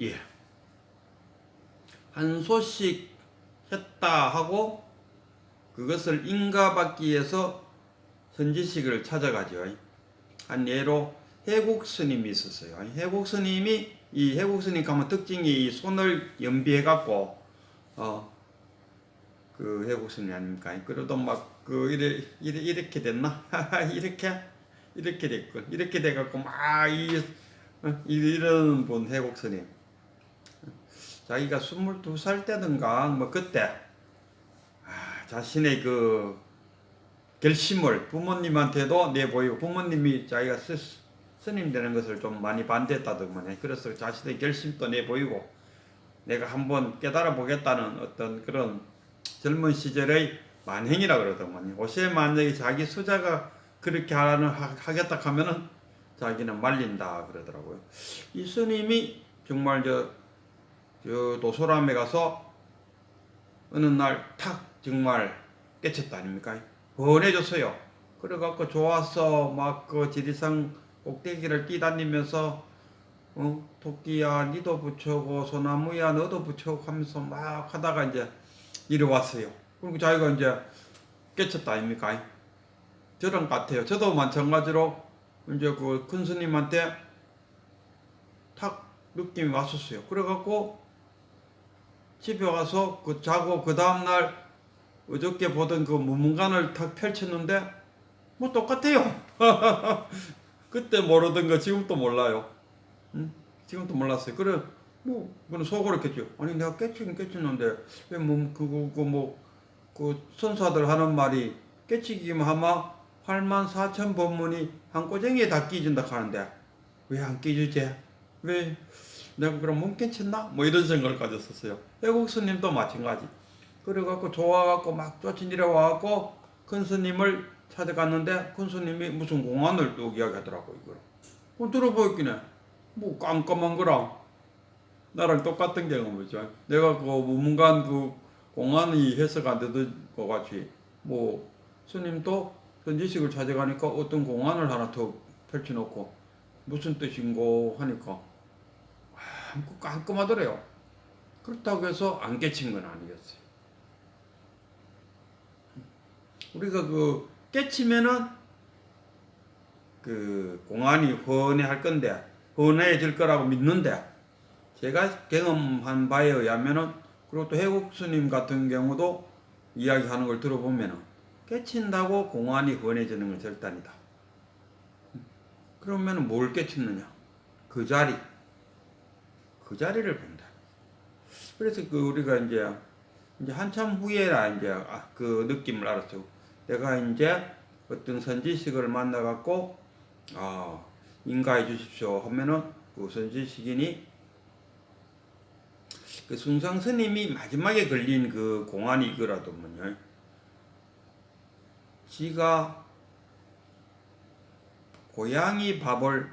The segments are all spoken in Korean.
예. 한 소씩 했다 하고 그것을 인가받기 위해서 선지식을 찾아가죠. 한 예로 해국 스님이 있었어요. 해국 스님이 이 해국 스님 가면 특징이 이 손을 연비해 갖고 어 그 해국 스님 아닙니까? 그래도 막 그 이래, 이래 이렇게 됐나? 이렇게 이렇게 됐고 이렇게 돼 갖고 막이 어, 이런 분 해국 스님 자기가 22살 때든가 뭐 그때 아, 자신의 그 결심을 부모님한테도 내보이고 부모님이 자기가 스, 스님 되는 것을 좀 많이 반대했다더만 그래서 자신의 결심도 내보이고 내가 한번 깨달아 보겠다는 어떤 그런 젊은 시절의 만행이라 그러더만 옷에 만약에 자기 수자가 그렇게 하는 하- 하겠다 하면은 자기는 말린다 그러더라고요. 이 스님이 정말 저, 저 도소람에 가서 어느 날 탁 정말 깨쳤다 아닙니까? 번해졌어요. 그래갖고 좋았어 막그 지리산 꼭대기를 뛰다니면서 어 토끼야 니도 붙여고 소나무야 너도 붙여고 하면서 막 하다가 이제 이리 왔어요. 그리고 자기가 이제 깨쳤다 아닙니까? 저랑 같아요. 저도 마찬가지로 이제 그 큰 스님한테 탁 느낌이 왔었어요. 그래갖고 집에 와서 그 자고 그 다음날 어저께 보던 그 문문관을 탁 펼쳤는데 뭐 똑같아요. 그때 모르던 거 지금도 몰라요. 응? 지금도 몰랐어요. 그래 뭐 그는 속으로 겠죠. 아니 내가 깨치긴 깨쳤는데 왜뭐 그거 그뭐 그 선사들 하는 말이 깨치기만 하면 8만 4천 법문이 한 꼬쟁이에 다 끼준다 하는데 왜 안 끼주지? 왜 내가 그럼 못 깨쳤나? 뭐 이런 생각을 가졌었어요. 외국 스님도 마찬가지. 그래갖고 좋아갖고 막 쫓아내려 와갖고 큰 스님을 찾아갔는데 큰 스님이 무슨 공안을 또 이야기하더라고 이걸. 그걸 들어보였긴 해. 뭐 깜깜한 거랑 나랑 똑같은 경험이죠. 내가 그 무문관 그 공안이 해석 안 되던 것 같이 뭐 스님도 선지식을 찾아가니까 어떤 공안을 하나 더 펼쳐놓고 무슨 뜻인고 하니까 아, 깜깜하더래요. 그렇다고 해서 안 깨친 건 아니겠어요. 우리가 그 깨치면은 그 공안이 헌해할 건데 헌해질 거라고 믿는데 제가 경험한 바에 의하면은 그리고 또 해국 스님 같은 경우도 이야기하는 걸 들어보면은 깨친다고 공안이 헌해지는 건 아니다. 그러면은 뭘 깨쳤느냐? 그 자리, 그 자리를 본다. 그래서 그 우리가 이제 이제 한참 후에라 이제 아, 그 느낌을 알았죠. 내가 이제 어떤 선지식을 만나 갖고 아 인가해 주십시오 하면은 그 선지식인이 그 숭상 스님이 마지막에 걸린 그 공안이 이거라더만요. 지가 고양이 밥을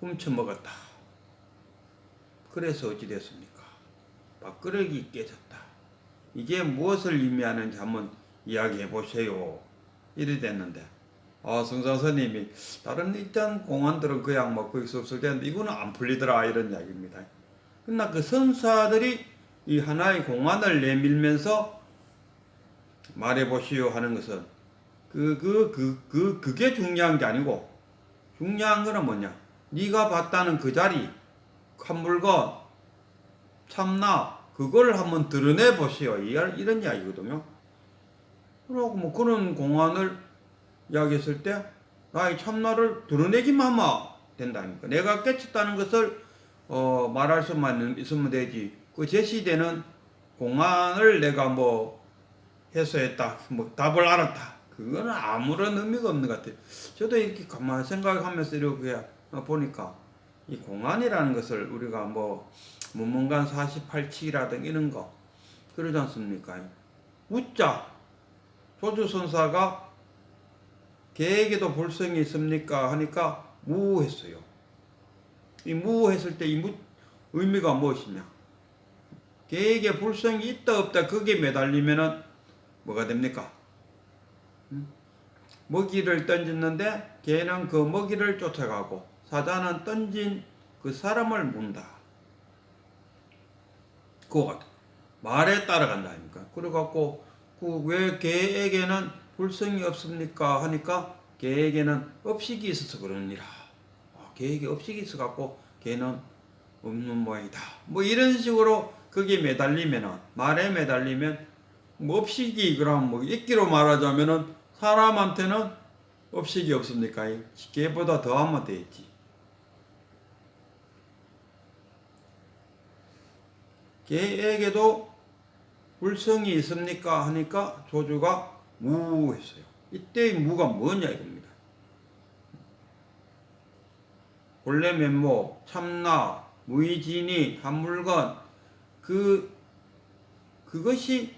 훔쳐 먹었다. 그래서 어찌 됐습니까? 밥그릇이 깨졌다. 이게 무엇을 의미하는지 한번 이야기해 보세요. 이래 됐는데, 아, 성사스님이 다른 일단 공안들은 그냥 뭐 거기서 없을 텐데 이거는 안 풀리더라 이런 이야기입니다. 그러나 그 선사들이 이 하나의 공안을 내밀면서 말해 보시오 하는 것은 그 그 그 그 그, 게 중요한 게 아니고 중요한 거는 뭐냐? 네가 봤다는 그 자리, 한 물건, 참나 그걸 한번 드러내 보시오. 이런 이야기거든요. 그러고 뭐 그런 공안을 이야기했을 때 나의 참나를 드러내기만 하면 된다니까. 내가 깨쳤다는 것을 어, 말할 수만 있으면 되지. 그 제시되는 공안을 내가 뭐 해소했다, 뭐 답을 알았다. 그거는 아무런 의미가 없는 것 같아요. 저도 이렇게 가만히 생각하면서 이렇게 보니까 이 공안이라는 것을 우리가 뭐 문문관 48치라든 이런 거 그러지 않습니까? 웃자 조주선사가 계획에도 불성이 있습니까? 하니까 무했어요. 이 무했을 때 이 의미가 무엇이냐? 계획에 불성이 있다 없다 그게 매달리면은 뭐가 됩니까? 음? 먹이를 던졌는데 개는 그 먹이를 쫓아가고 사자는 던진 그 사람을 문다. 그거 같아. 말에 따라간다 아닙니까? 그래갖고 그 왜 개에게는 불성이 없습니까? 하니까 개에게는 업식이 있어서 그러니라. 아, 개에게 업식이 있어갖고 개는 없는 모양이다. 뭐 이런 식으로 거기에 매달리면은 말에 매달리면 뭐 업식이 그럼 뭐 있기로 말하자면은 사람한테는 업식이 없습니까? 개보다 더하면 되겠지. 개에게도 불성이 있습니까? 하니까 조주가 무 했어요. 이때의 무가 뭐냐 이겁니다. 본래 면모, 참나, 무의진이, 한물건 그 그것이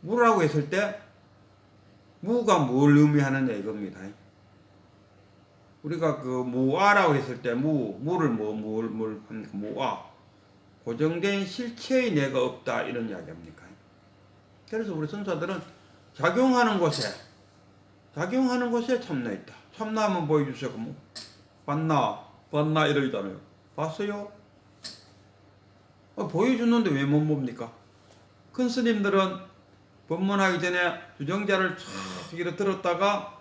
무라고 했을 때 무가 뭘 의미하느냐 이겁니다. 우리가 그 무아라고 했을 때 무, 무를 뭐, 뭘, 뭘 합니까? 무아. 고정된 실체의 내가 없다 이런 이야기합니까? 그래서 우리 선사들은 작용하는 곳에 작용하는 곳에 참나 있다. 참나 한번 보여주세요. 뭐 봤나 봤나 이러잖아요. 봤어요? 어, 보여주는데 왜 못 봅니까? 큰 스님들은 법문하기 전에 주정자를 쫙 이렇게 들었다가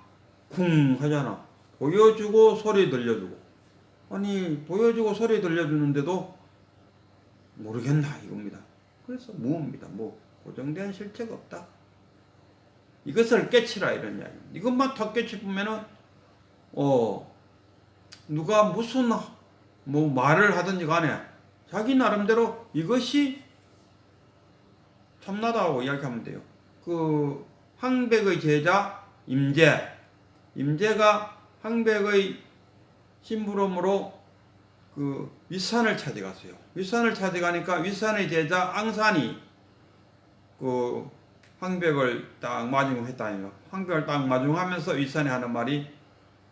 쿵 하잖아. 보여주고 소리 들려주고. 아니 보여주고 소리 들려주는데도 모르겠나 이겁니다. 그래서 무입니다. 뭐 고정된 실체가 없다. 이것을 깨치라 이런 이야기. 이것만 다 깨치면은 어 누가 무슨 뭐 말을 하든지 간에 자기 나름대로 이것이 참나다고 이야기하면 돼요. 그 황백의 제자 임재 임재가 황백의 심부름으로 그 윗산을 찾아갔어요. 윗산을 찾아가니까 윗산의 제자 앙산이 그 황백을 딱 마중했다니까. 황백을 딱 마중하면서 윗산에 하는 말이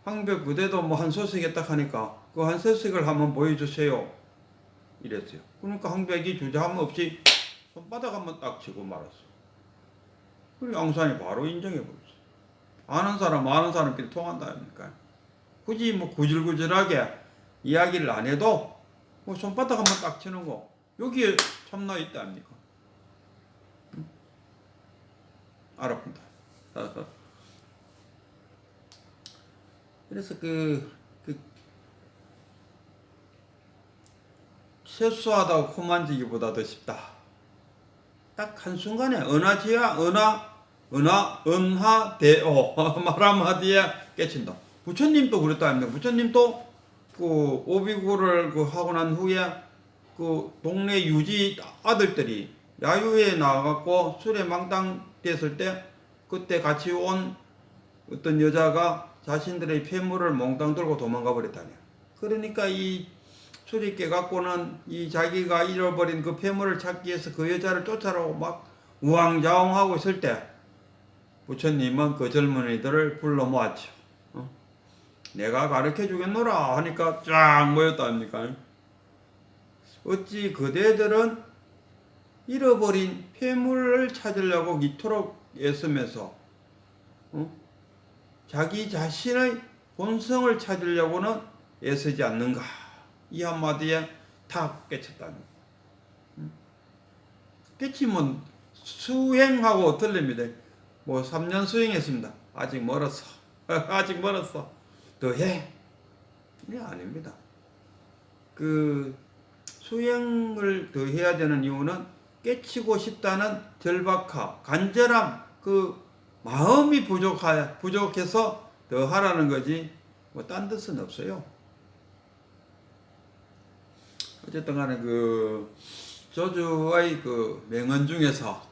황백 그대도 뭐 한 소식에 딱 하니까 그 한 소식을 한번 보여주세요. 이랬어요. 그러니까 황백이 주저함 없이 손바닥 한번 딱 치고 말았어. 그리고 앙산이 바로 인정해 버렸어. 아는 사람 아는 사람끼리 통한다 아닙니까? 굳이 뭐 구질구질하게 이야기를 안 해도 뭐 손바닥 한번 딱 치는 거 여기에 참나 있다 아닙니까? 응? 알아본다. 그래서 그, 그 세수하다고 코 만지기보다 더 쉽다. 딱 한순간에 은하지야 은하 은하 은하 대오 말 한마디에 깨친다. 부처님도 그랬다 아닙니까? 부처님도 그 오비구를 그 하고 난 후에 그 동네 유지 아들들이 야유회에 나가갖고 술에 망당 됐을 때 그때 같이 온 어떤 여자가 자신들의 폐물을 몽땅 들고 도망가 버렸다냐. 그러니까 이 술이 깨갖고는 이 자기가 잃어버린 그 폐물을 찾기 위해서 그 여자를 쫓아라고 막 우왕좌왕하고 있을 때 부처님은 그 젊은이들을 불러 모았죠. 어? 내가 가르쳐 주겠노라 하니까 쫙 모였다 아닙니까? 어찌 그대들은 잃어버린 폐물을 찾으려고 이토록 애쓰면서 어? 자기 자신의 본성을 찾으려고는 애쓰지 않는가? 이 한마디에 탁 깨쳤다는. 깨치면 수행하고 틀립니다. 뭐 3년 수행했습니다. 아직 멀었어. 아직 멀었어. 더 해. 이게 아닙니다. 그 수행을 더 해야 되는 이유는 깨치고 싶다는 절박함, 간절함, 그 마음이 부족하, 부족해서 더 하라는 거지, 뭐, 딴 뜻은 없어요. 어쨌든 간에 그, 조주의 그 명언 중에서,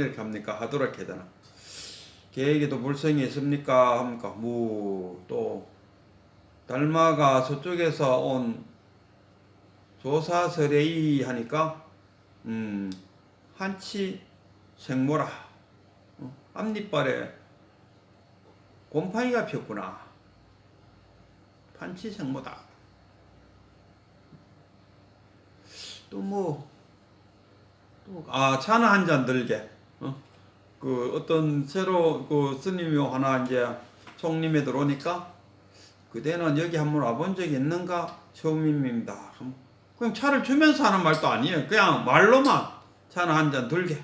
이렇게 합니까? 하도록 해야 되나? 계획에도 물성이 있습니까? 합니까? 무, 또, 달마가 서쪽에서 온 조사설레이 하니까, 음, 한치 생모라. 어, 앞니빨에 곰팡이가 폈구나. 판치 생모다. 또 뭐, 또, 아, 차나 한 잔 들게. 어? 그 어떤 새로 그 스님이 하나 이제 총림에 들어오니까 그대는 여기 한번 와본 적이 있는가? 처음입니다. 그냥 차를 주면서 하는 말도 아니에요. 그냥 말로만 차나 한잔 들게.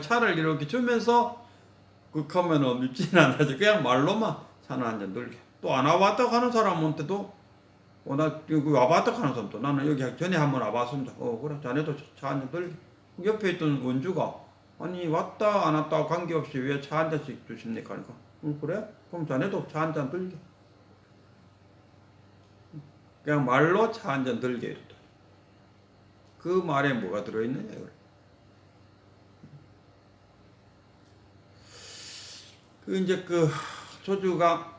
차를 이렇게 주면서 그하면은 밉지는 않아지 그냥 말로만 차나 한잔 들게. 또 안 와봤다 가는 사람한테도 어, 나 여기 와봤다 가는 사람도 나는 여기 전에 한번 와봤습니다. 어, 그래. 자네도 차 한 잔 들게. 옆에 있던 원주가 아니 왔다 안 왔다 관계없이 왜 차 한 잔씩 주십니까? 그러니까 응, 그래? 그럼 자네도 차 한 잔 들게. 그냥 말로 차 한 잔 들게. 그 말에 뭐가 들어있느냐 이걸. 그 이제 그 조주가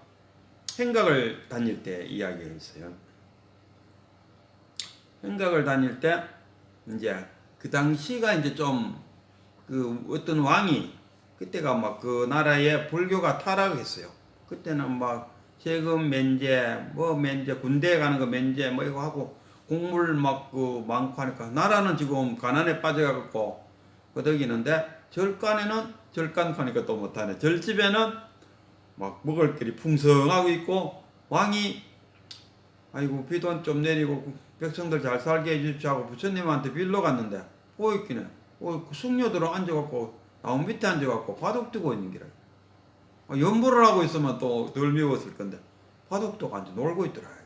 행각을 다닐 때 이야기가 있어요. 행각을 다닐 때 이제 그 당시가 이제 좀 그 어떤 왕이 그때가 막 그 나라에 불교가 타락했어요. 그때는 막 세금 면제, 뭐 면제, 군대에 가는 거 면제 뭐 이거 하고 곡물 막 그 많고 하니까 나라는 지금 가난에 빠져가고 거덕이는데 절간에는 절간 가니까 또 못하네. 절집에는 막 먹을 길이 풍성하고 있고 왕이 아이고 비돈 좀 내리고 백성들 잘 살게 하고 부처님한테 빌러 갔는데 보이기네. 어, 그 숙녀들은 앉아갖고 나무 밑에 앉아갖고 바둑 두고 있는 기라. 아, 연보를 하고 있으면 또 덜 미웠을 건데 바둑도 앉아 놀고 있더라.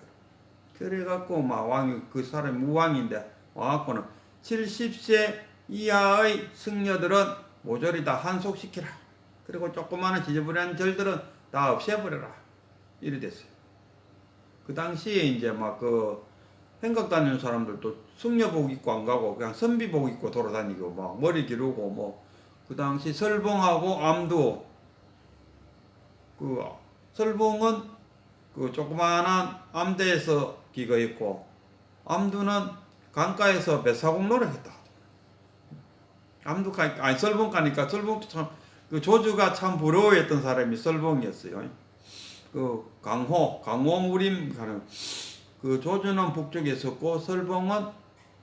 그래갖고 막 왕이 그 사람이 무왕인데 와갖고는 70세 이하의 승려들은 모조리 다 한속시키라. 그리고 조그마한 지저분한 절들은 다 없애버려라. 이래 됐어요. 그 당시에 이제 막 그 행각 다니는 사람들도 승려복 입고 안 가고 그냥 선비복 입고 돌아다니고 막 머리 기르고 뭐 그 당시 설봉하고 암두 그 설봉은 그 조그마한 암대에서 기거했고 암두는 강가에서 배사공 노력했다. 암두 가 아니 설봉 가니까 설봉도 참그 조주가 참 부러워했던 사람이 설봉이었어요. 그 강호 강호 무림 가는 그 조주는 북쪽에 있었고 설봉은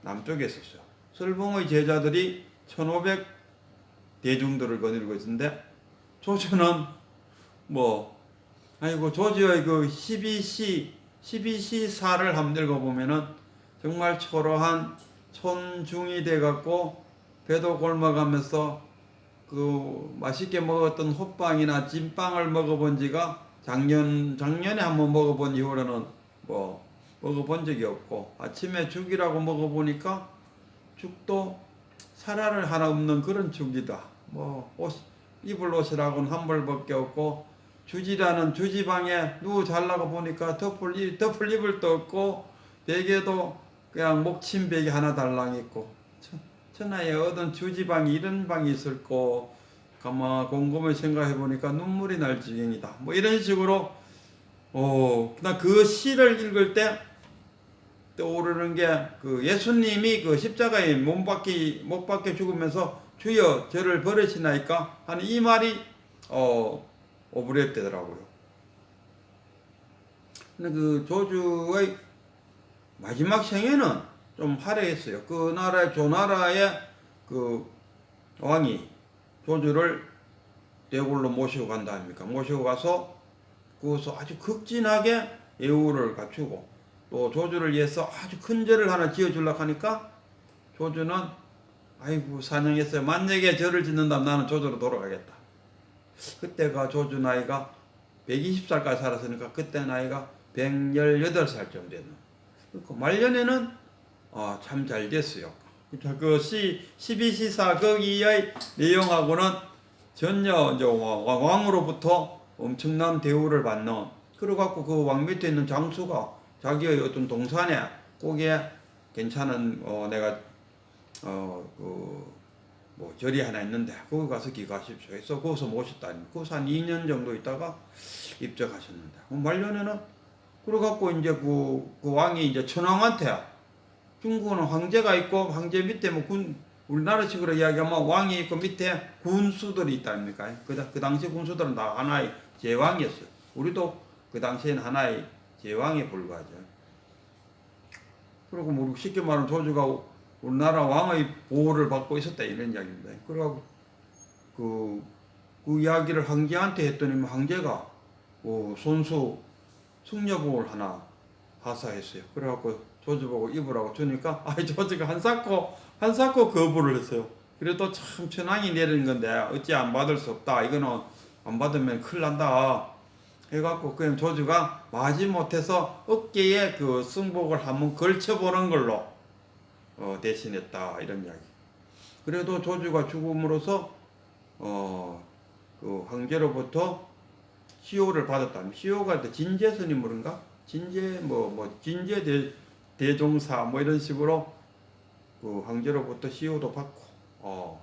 남쪽에 있었어요. 설봉의 제자들이 1500 대중들을 거느리고 있었는데 조주는 뭐 아이고 조지의 그 12시 12시사를 한번 읽어보면은 정말 초라한 촌중이 돼갖고 배도 골마가면서 그 맛있게 먹었던 호빵이나 찐빵을 먹어본 지가 작년 작년에 한번 먹어본 이후로는 뭐 먹어본 적이 없고 아침에 죽이라고 먹어보니까 죽도 살알을 하나 없는 그런 죽이다. 뭐 옷, 입을 옷이라고는 한 벌밖에 없고 주지라는 주지방에 누구 잘라고 보니까 덮을 입, 덮을 이불 도 없고 베개도 그냥 목침 베개 하나 달랑 있고 천- 천하에 어떤 주지방이 이런 방이 있을고 가만 곰곰이 생각해 보니까 눈물이 날 지경이다. 뭐 이런 식으로 어, 나그 시를 읽을 때 떠오르는 게 그 예수님이 그 십자가에 몸 박기 못 박혀 죽으면서 주여 저를 버리시나이까 하는 이 말이 어 오브랩 되더라고요. 근데 그 조주의 마지막 생애는 좀 화려했어요. 그 나라의 조나라의 그 왕이 조주를 대궐로 모시고 간다 아닙니까? 모시고 가서 그것을 아주 극진하게 예우를 갖추고 또 조주를 위해서 아주 큰 절을 하나 지어주려고 하니까 조주는 아이고 사냥했어요. 만약에 절을 짓는다면 나는 조주로 돌아가겠다. 그때가 조주 나이가 120살까지 살았으니까 그때 나이가 118살쯤 됐는. 그 말년에는 어, 참잘 됐어요. 그 시, 12시사 거기의 내용하고는 전혀 이제 왕- 왕으로부터 엄청난 대우를 받는 그래갖고 그 왕 밑에 있는 장수가 자기의 어떤 동산에 거기에 괜찮은 어 내가 어그 뭐 절이 하나 있는데 거기 가서 기가십시오. 해서 거기서 모셨다니 거기서 한 2년 정도 있다가 입적하셨는데. 그 말년에는 그래갖고 이제 그, 그 왕이 이제 천왕한테 중국은 황제가 있고 황제 밑에 뭐 군 우리나라식으로 이야기하면 왕이 있고 밑에 군수들이 있다 아닙니까? 그, 다- 그 당시 군수들은 다 하나의 제왕이었어요. 우리도 그 당시에는 하나의 제왕에 불과하죠. 그리고 뭐 쉽게 말하면 조주가 우리나라 왕의 보호를 받고 있었다 이런 이야기입니다. 그래갖고 그, 그 이야기를 황제한테 했더니 황제가 어, 손수 승려복을 하나 하사했어요. 그래갖고 조주 보고 입으라고 주니까 아 조주가 한 삭고 한 삭고 거부를 했어요. 그래도 참 천왕이 내리는 건데 어찌 안 받을 수 없다. 이거는 안 받으면 큰일 난다. 해갖고 그냥 조주가 마지못해서 어깨에 그 승복을 한번 걸쳐보는 걸로 어, 대신했다 이런 이야기. 그래도 조주가 죽음으로써 어 그 황제로부터 시호를 받았다. 시호가 또 진제 스님인가? 진제 뭐뭐 진제 대 대종사 뭐 이런 식으로 그 황제로부터 시호도 받고 어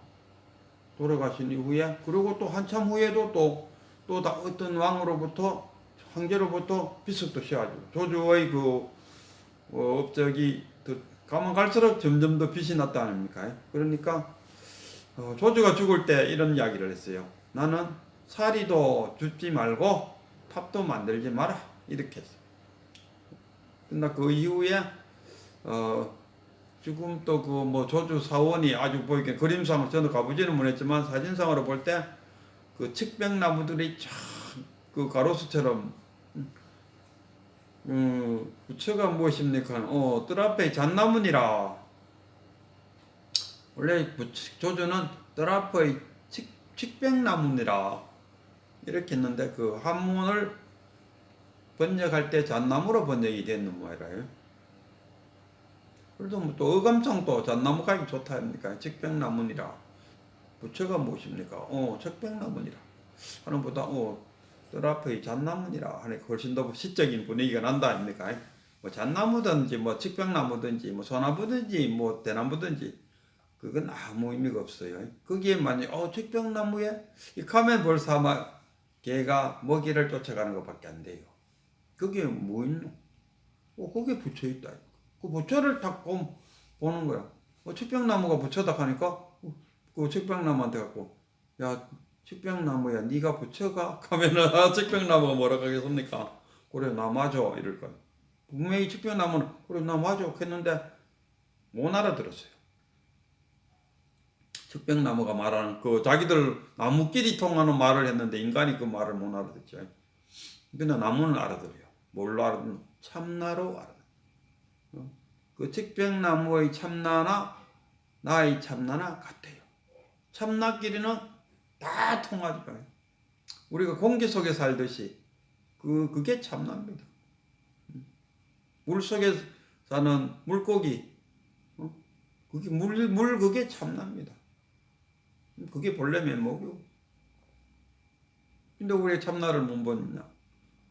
돌아가신 이후에 그리고 또 한참 후에도 또 또다 어떤 왕으로부터 황제로부터 비석도 씌워가지고 조주의 그 어, 업적이 더 가면 갈수록 점점 더 빛이 났다 아닙니까? 그러니까 어, 조주가 죽을 때 이런 이야기를 했어요. 나는 사리도 줍지 말고 탑도 만들지 마라 이렇게 했어요. 그러나 그 이후에 어 지금 또 그 뭐 조주 사원이 아주 보이게 그림상으로 저는 가보지는 못했지만 사진상으로 볼때 그 측백나무들이 쫙그 가로수처럼 음, 부처가 무엇입니까? 어, 뜰 앞에 잣나무니라. 원래 부처- 조주는 뜰 앞의 칡, 칡백나무니라. 이렇게 했는데 그 한문을 번역할 때 잣나무로 번역이 됐는 모양이라요. 그래도 뭐 또 어감상도 잣나무 가기 좋다 합니까? 칡백나무니라. 부처가 무엇입니까? 어, 칡백나무니라. 하는 보다 어, 뜰 앞의 잣나무니라 하니 훨씬 더 시적인 분위기가 난다 아닙니까? 뭐 잣나무든지 뭐 측백나무든지 뭐 소나무든지 뭐 대나무든지 그건 아무 의미가 없어요. 거기에 만약 어 측백나무에 이 벌써 아마 개가 먹이를 쫓아가는 것밖에 안 돼요. 그게 뭐 있노? 어 거기에 붙여 있다. 그 부처를 딱 보- 보는 거야. 어 측백나무가 부처다 하니까 어, 그 측백나무한테 갖고 야 측백나무야 네가 부처가 가면은 아, 측백나무가 뭐라 하겠습니까? 그래 나 맞아 이럴 거야. 분명히 측백나무는 그래 나 맞아 했는데 못 알아들었어요. 측백나무가 말하는 그 자기들 나무끼리 통하는 말을 했는데 인간이 그 말을 못 알아듣죠. 근데 나무는 알아들어요. 뭘로 알아듣는? 참나로 알아듣는. 어? 그 측백나무의 참나나 나의 참나나 같아요. 참나끼리는 다 통하지 요 우리가 공기 속에 살듯이 그 그게 참나입니다. 물 속에 사는 물고기, 어? 그게 물, 물 그게 참나입니다. 그게 본래 면목이고. 근데 왜 참나를 못 보느냐?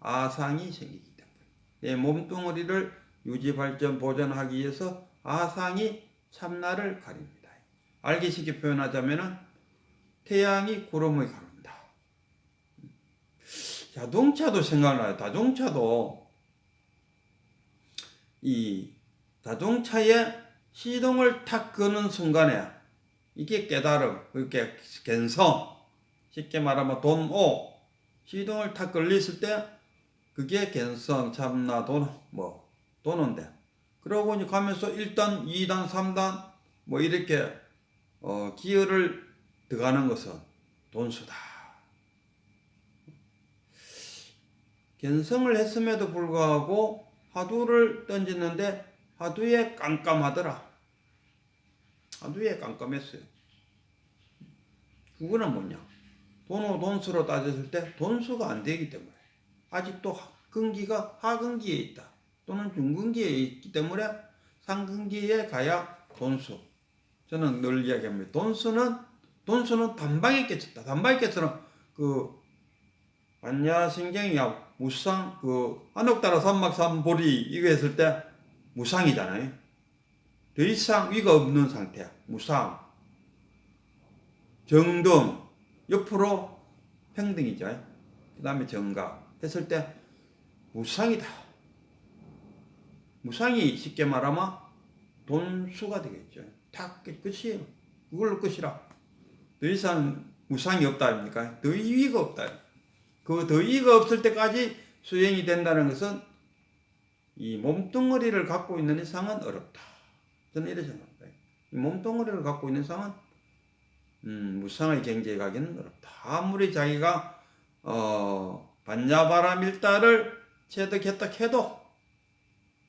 아상이 생기기 때문에. 내 몸뚱어리를 유지, 발전, 보존하기 위해서 아상이 참나를 가립니다. 알기 쉽게 표현하자면은 태양이 구름을 가른다. 자동차도 생각나요. 자동차도 이 자동차에 시동을 탁 끄는 순간에 이게 깨달음, 이렇게 갠성, 쉽게 말하면 돈오, 시동을 탁 걸렸을 때 그게 갠성, 참나, 돈, 뭐 도는데 그러고 이제 가면서 1단, 2단, 3단 뭐 이렇게 어, 기어를 들어가는 것은 돈수다. 견성을 했음에도 불구하고 화두를 던지는데 화두에 깜깜하더라. 화두에 깜깜했어요. 그거는 뭐냐? 돈호 돈수로 따졌을 때 돈수가 안 되기 때문에 아직도 근기가 하근기에 있다. 또는 중근기에 있기 때문에 상근기에 가야 돈수. 저는 늘 이야기합니다. 돈수는 돈수는 단방에 깨쳤다. 단방에 깨처럼 그 반야신경이야 무상 그 한옥따라 삼막삼보리 이거 했을 때 무상이잖아요. 더 이상 위가 없는 상태야. 무상. 정등 옆으로 평등이죠. 그 다음에 정각 했을 때 무상이다. 무상이 쉽게 말하면 돈수가 되겠죠. 다 끝- 끝이에요. 그걸로 끝이라. 더 이상 무상이 없다 아닙니까? 더 이위가 없다. 그 더 이위가 없을 때까지 수행이 된다는 것은 이 몸뚱어리를 갖고 있는 이상은 어렵다. 저는 이렇게 생각합니다. 이 몸뚱어리를 갖고 있는 이상은 음, 무상의 경지에 가기는 어렵다. 아무리 자기가 어, 반야바라밀다를 체득했다 해도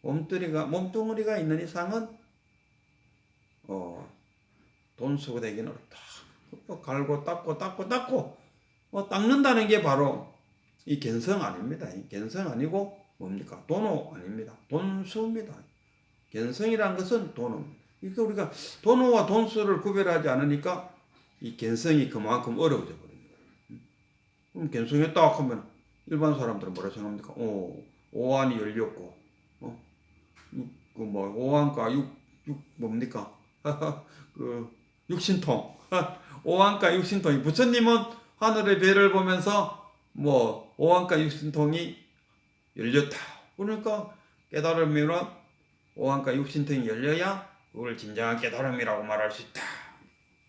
몸뚱이가 몸뚱이가 있는 이상은 어, 돈 쓰고 되기는 어렵다. 뭐 갈고 닦고 닦고 닦고 뭐 닦는다는 게 바로 이 견성 아닙니다. 이 견성 아니고 뭡니까? 돈호 아닙니다. 돈수입니다. 견성이란 것은 돈호입니다. 그러니까 우리가 돈호와 돈수를 구별하지 않으니까 이 견성이 그만큼 어려워져 버립니다. 그럼 견성했다 하면 일반 사람들은 뭐라 생각합니까? 오, 오한이 열렸고, 어, 그뭐 오한가 육, 육 뭡니까? 그 육신통, 오한가 육신통이 부처님은 하늘의 별을 보면서 뭐 오한가 육신통이 열렸다. 그러니까 깨달음이란 오한가 육신통이 열려야 그걸 진정한 깨달음이라고 말할 수 있다.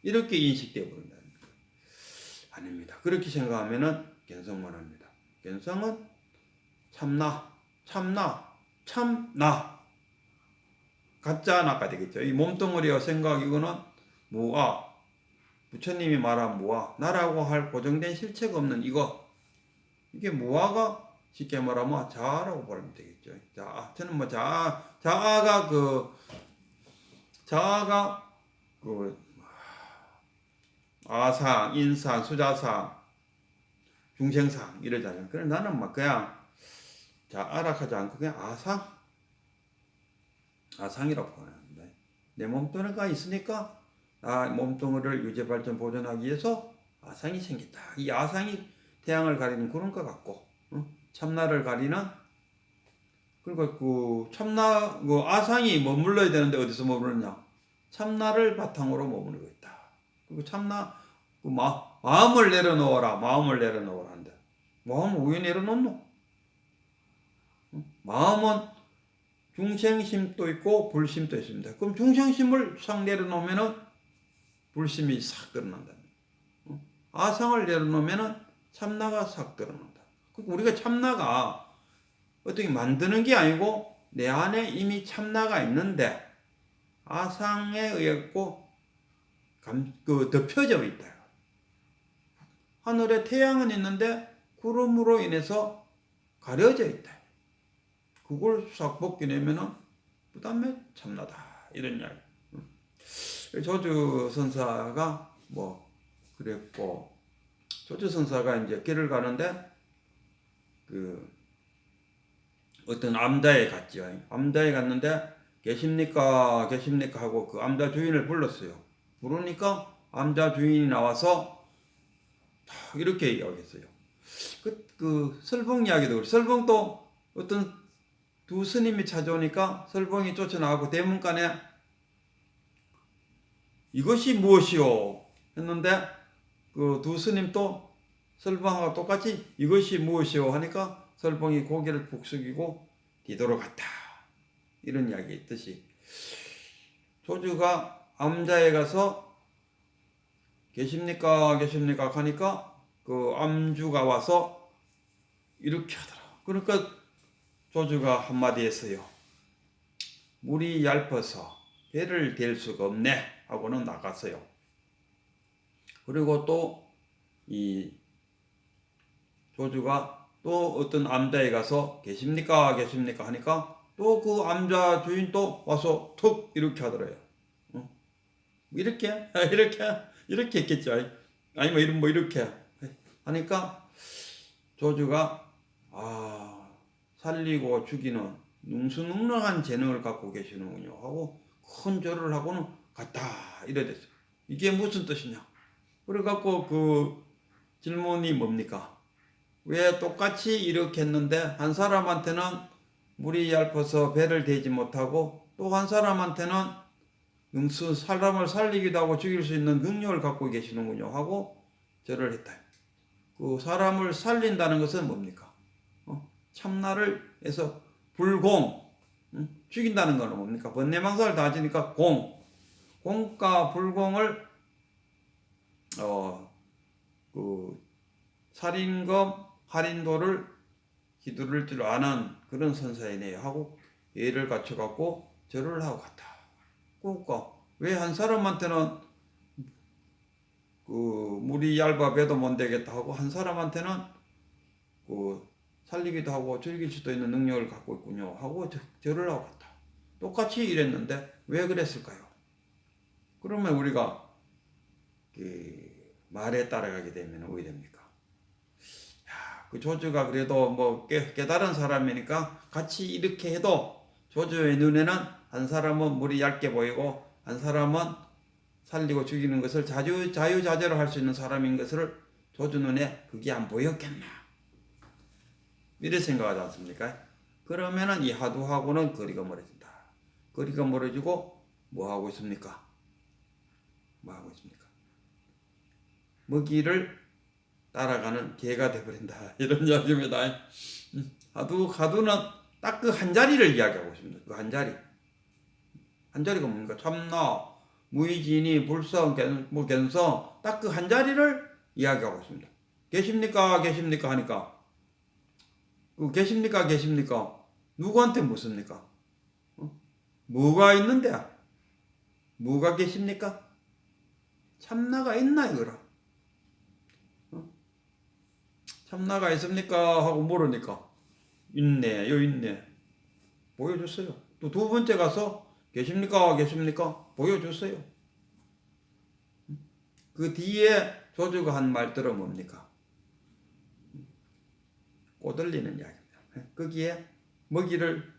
이렇게 인식되어 버린다. 아닙니다. 그렇게 생각하면은 견성만 합니다. 견성은 참나, 참나, 참나. 가짜 나가 되겠죠. 이 몸뚱어리와 생각 이거는 무아. 부처님이 말한 무아. 나라고 할 고정된 실체가 없는 이거. 이게 무아가 쉽게 말하면 자아라고 보면 되겠죠. 자아. 저는 뭐 자아, 자아가 그, 자아가 그, 아상, 인상, 수자상, 중생상 이러잖아요. 그래 나는 막 그냥 자 아락하지 않고 그냥 아상, 아상이라고 보는데 내 몸뚱이가 있으니까 아 몸뚱이를 유지 발전 보존하기 위해서 아상이 생겼다. 이 아상이 태양을 가리는 그런 것 같고 어? 참나를 가리는 그리고 그 참나 그 아상이 머물러야 되는데 어디서 머무르냐? 참나를 바탕으로 머무르고 있다. 그리고 참나 그 마, 마음을 내려놓아라. 마음을 내려놓으라. 마음을 왜 내려놓노? 응? 마음은 중생심도 있고 불심도 있습니다. 그럼 중생심을 싹 내려놓으면은 불심이 싹 드러난다. 응? 아상을 내려놓으면은 참나가 싹 드러난다. 그러니까 우리가 참나가 어떻게 만드는 게 아니고 내 안에 이미 참나가 있는데 아상에 의했고 감, 그 덮여져 있다. 하늘에 태양은 있는데 구름으로 인해서 가려져 있다. 그걸 싹 벗겨내면은 그 다음에 참나다. 이런 이야기. 조주 선사가 뭐 그랬고 조주 선사가 이제 길을 가는데 그 어떤 암자에 갔죠. 암자에 갔는데 계십니까 계십니까 하고 그 암자 주인을 불렀어요. 부르니까 암자 주인이 나와서 이렇게 이야기했어요. 그, 그 설봉 이야기도. 설봉도 어떤 두 스님이 찾아오니까 설봉이 쫓아나가고 대문간에 이것이 무엇이오? 했는데 그 두 스님도 설봉하고 똑같이 이것이 무엇이오? 하니까 설봉이 고개를 푹 숙이고 뒤돌아갔다. 이런 이야기 있듯이. 조주가 암자에 가서 계십니까? 계십니까? 하니까 그 암주가 와서 이렇게 하더라. 그러니까 조주가 한마디 했어요. 물이 얇아서 배를 댈 수가 없네 하고는 나갔어요. 그리고 또 이 조주가 또 어떤 암자에 가서 계십니까 계십니까 하니까 또 그 암자 주인 또 와서 툭 이렇게 하더래요. 어? 이렇게 이렇게 이렇게 했겠죠. 아니면 이런 뭐 이렇게 하니까 조주가 아 살리고 죽이는 능수능란한 재능을 갖고 계시는군요 하고 큰 절을 하고는 갔다 이래 됐어요. 이게 무슨 뜻이냐? 그래갖고 그 질문이 뭡니까? 왜 똑같이 이렇게 했는데 한 사람한테는 물이 얇아서 배를 대지 못하고 또 한 사람한테는 능수 사람을 살리기도 하고 죽일 수 있는 능력을 갖고 계시는군요 하고 절을 했다. 그 사람을 살린다는 것은 뭡니까? 어? 참나를 해서 불공 응? 죽인다는 거는 뭡니까? 번뇌망사를 다지니까 공 공과 불공을 어그 살인검 할인도를 기두를 줄 아는 그런 선사이네요 하고 예를 갖춰갖고 절을 하고 갔다. 그러니까 왜 한 사람한테는 그 물이 얇아 배도 못 되겠다 하고 한 사람한테는 그 살리기도 하고 죽일 수도 있는 능력을 갖고 있군요 하고 저- 절을 하고 갔다. 똑같이 일했는데 왜 그랬을까요? 그러면 우리가 그 말에 따라가게 되면 어떻게 됩니까? 야, 그 조주가 그래도 뭐 깨, 깨달은 사람이니까 같이 이렇게 해도 조주의 눈에는 한 사람은 물이 얇게 보이고 한 사람은 살리고 죽이는 것을 자유 자유자재로 할 수 있는 사람인 것을 조주 눈에 그게 안 보였겠나? 이래 생각하지 않습니까? 그러면은 이 하두하고는 거리가 멀어진다. 거리가 멀어지고 뭐 하고 있습니까? 뭐 하고 있습니까? 먹이를 따라가는 개가 돼버린다. 이런 이야기입니다. 음, 하두 하두는 딱 그 한 자리를 이야기하고 있습니다. 그 한 자리. 한 자리가 뭡니까? 참나, 무의진이, 불성, 견, 뭐 견성 딱 그 한 자리를 이야기하고 있습니다. 계십니까? 계십니까? 하니까 그 계십니까? 계십니까? 누구한테 묻습니까? 어? 뭐가 있는데? 뭐가 계십니까? 참나가 있나 이거라. 어? 참나가 있습니까? 하고 물으니까 있네, 요 있네. 보여줬어요. 또 두 번째 가서 계십니까? 계십니까? 보여줬어요. 그 뒤에 조주가 한 말들은 뭡니까? 꼬들리는 이야기입니다. 거기에 먹이를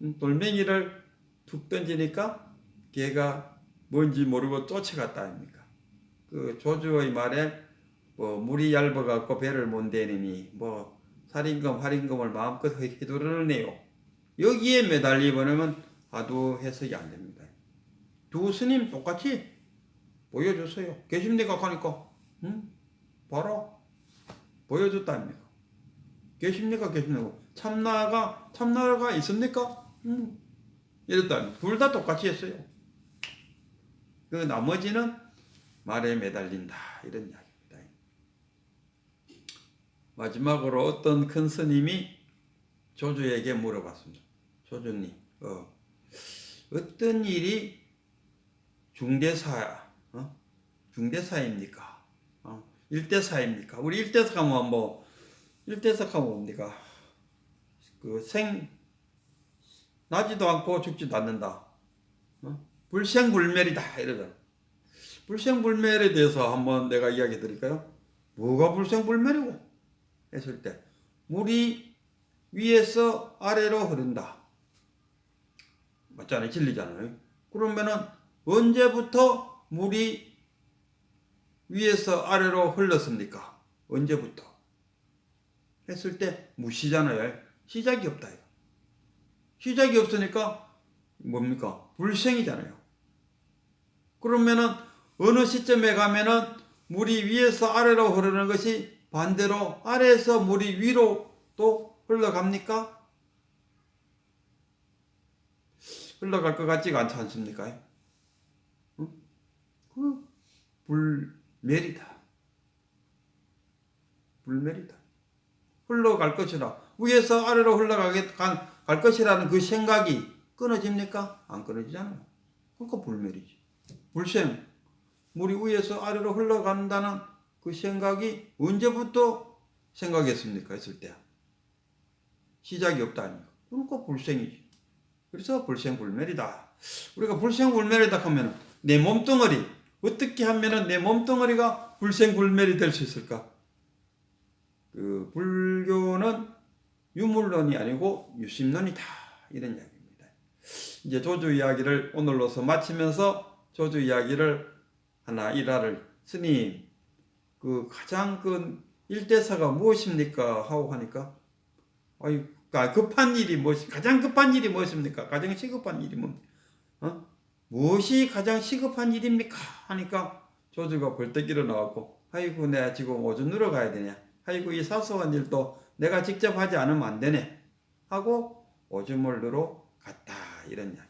음, 돌멩이를 툭 던지니까 개가 뭔지 모르고 쫓아갔다 아닙니까? 그 조주의 말에 뭐 물이 얇아갖고 배를 못 대느니 뭐 살인금 할인금을 마음껏 휘두르네요. 여기에 매달리 버리면 아두 해석이 안 됩니다. 두 스님 똑같이 보여줬어요. 계십니까? 하니까 응? 보여줬다 아닙니까? 계십니까? 계십니까? 참나가 참나가 있습니까? 응. 이랬다. 둘 다 똑같이 했어요. 그 나머지는 말에 매달린다 이런 이야기입니다. 마지막으로 어떤 큰 스님이 조주에게 물어봤습니다. 조주님, 어, 어떤 일이 중대사, 어? 중대사입니까? 어? 일대사입니까? 우리 일대사 하면 뭐, 일대사 하면 뭡니까? 그 생, 나지도 않고 죽지도 않는다. 어? 불생불멸이다. 이러잖아. 불생불멸에 대해서 한번 내가 이야기 드릴까요? 뭐가 불생불멸이고? 했을 때, 물이 위에서 아래로 흐른다. 맞잖아요. 진리잖아요. 그러면은 언제부터 물이 위에서 아래로 흘렀습니까? 언제부터? 했을 때 무시잖아요. 시작이 없다. 시작이 없으니까 뭡니까? 불생이잖아요. 그러면은 어느 시점에 가면은 물이 위에서 아래로 흐르는 것이 반대로 아래에서 물이 위로 또 흘러갑니까? 흘러갈 것 같지가 않지 않습니까? 응? 그 불멸이다. 불멸이다. 흘러갈 것이라 위에서 아래로 흘러가게 간- 갈 것이라는 그 생각이 끊어집니까? 안 끊어지잖아요. 그러니까 불멸이지. 불생. 물이 위에서 아래로 흘러간다는 그 생각이 언제부터 생각했습니까? 했을 때. 시작이 없다 아닙니까? 그러니까 불생이지. 그래서 불생불멸이다. 우리가 불생불멸이다 하면 내 몸뚱어리 어떻게 하면은 내 몸뚱어리가 불생불멸이 될 수 있을까? 그 불교는 유물론이 아니고 유심론이다 이런 이야기입니다. 이제 조주 이야기를 오늘로서 마치면서 조주 이야기를 하나 일화를 스님 그 가장 큰 일대사가 무엇입니까 하고 하니까 아이 아, 급한 일이 무엇이 가장 급한 일이 무엇입니까? 가장 시급한 일이 뭡니까? 어? 무엇이 가장 시급한 일입니까? 하니까 조주가 벌떡 일어나갖고 아이고 내가 지금 오줌 누러 가야 되냐? 아이고 이 사소한 일도 내가 직접 하지 않으면 안 되네 하고 오줌을 누러 갔다 이야기.